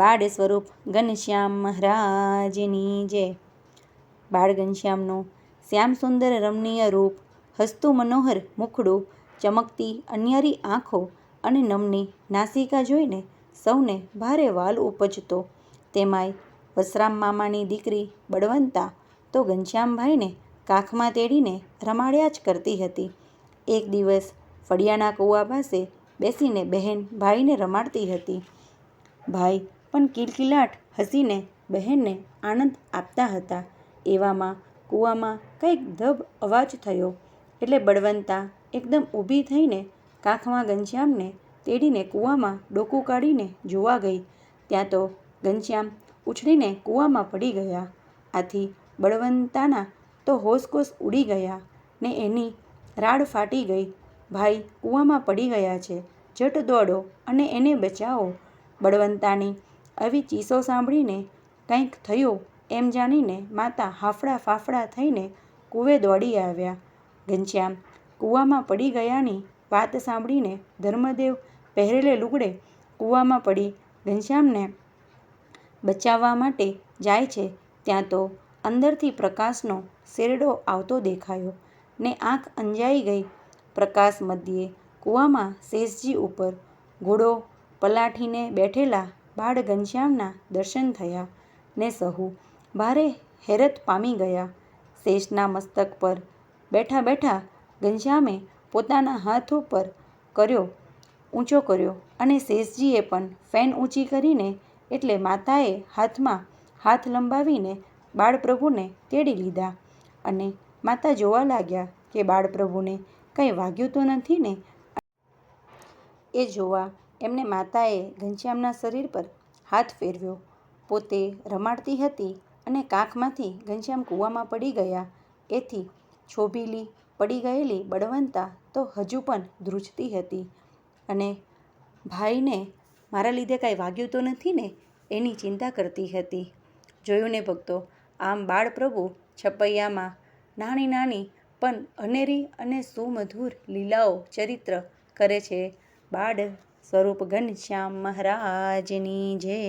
બાળ સ્વરૂપ ઘનશ્યામ મહારાજની જય. બાળ ઘનશ્યામનું શ્યામ સુંદર રમણીય રૂપ, હસતું મનોહર મુખડું, ચમકતી અન્યારી આંખો અને નમની નાસિકા જોઈને સૌને ભારે વાલ ઉપજતો. તેમાંય વસરામ મામાની દીકરી બળવંતા તો ઘનશ્યામભાઈને કાખમાં તેડીને રમાડ્યા જ કરતી હતી. એક દિવસ ફળિયાના કૂવા પાસે બેસીને બહેન ભાઈને રમાડતી હતી. ભાઈ પણ કિલકિલાટ હસીને, બહેનને આનંદ આપતા હતા. એવામાં, કૂવામાં કંઈક ધબ અવાજ થયો એટલે બળવંતા એકદમ ઊભી થઈને કાખમાં ઘનશ્યામને તેડીને કૂવામાં ડોકું કાઢીને જોવા ગઈ. ત્યાં તો ઘનશ્યામ ઉછળીને કૂવામાં પડી ગયા. આથી બળવંતાના તો હોસકોસ ઉડી ગયા ને એની રાડ ફાટી ગઈ. ભાઈ કૂવામાં પડી ગયા છે. જટ દોડો અને એને બચાવો. બળવંતાની આવી ચીસો સાંભળીને કંઈક થયું એમ જાણીને માતા હાફડા ફાફડા થઈને કૂવે દોડી આવ્યા. ઘનશ્યામ, કૂવામાં પડી ગયાની વાત સાંભળીને ધર્મદેવ પહેરેલે લુગડે કૂવામાં પડી. ઘનશ્યામને બચાવવા માટે જાય છે ત્યાં તો અંદરથી પ્રકાશનો શેરડો આવતો દેખાયો ને આંખ અંજાઈ ગઈ પ્રકાશ મધ્યે. કૂવામાં શેષજી ઉપર ઘોડો પલાઠીને બેઠેલા બાળ ઘનશ્યામના દર્શન થયા ને સહુ ભારે હેરત પામી ગયા. શેષના મસ્તક પર બેઠા બેઠા ઘનશ્યામે પોતાના હાથ ઉપર કર્યો, ઊંચો કર્યો અને શેષજીએ પણ ફેન ઊંચી કરીને એટલે માતાએ હાથમાં હાથ લંબાવીને બાળપ્રભુને તેડી લીધા અને માતા જોવા લાગ્યા કે બાળપ્રભુને કંઈ વાગ્યું તો નથી ને? એ જોવા એમને માતાએ ઘનશ્યામના શરીર પર હાથ ફેરવ્યો. પોતે રમાડતી હતી અને કાખમાંથી ઘનશ્યામ કૂવામાં પડી ગયા. એથી છોભીલી પડી ગયેલી બળવંતા તો હજુ પણ ધ્રુજતી હતી. અને ભાઈને મારા લીધે કાંઈ વાગ્યું તો નથી ને? એની ચિંતા કરતી હતી. જોયું ને ભક્તો, આમ બાળપ્રભુ છપૈયામાં નાની નાની પણ અનેરી અને સુમધુર લીલાઓ ચરિત્ર કરે છે. બાળ સ્વરૂપ ઘનશ્યામ મહારાજની જય.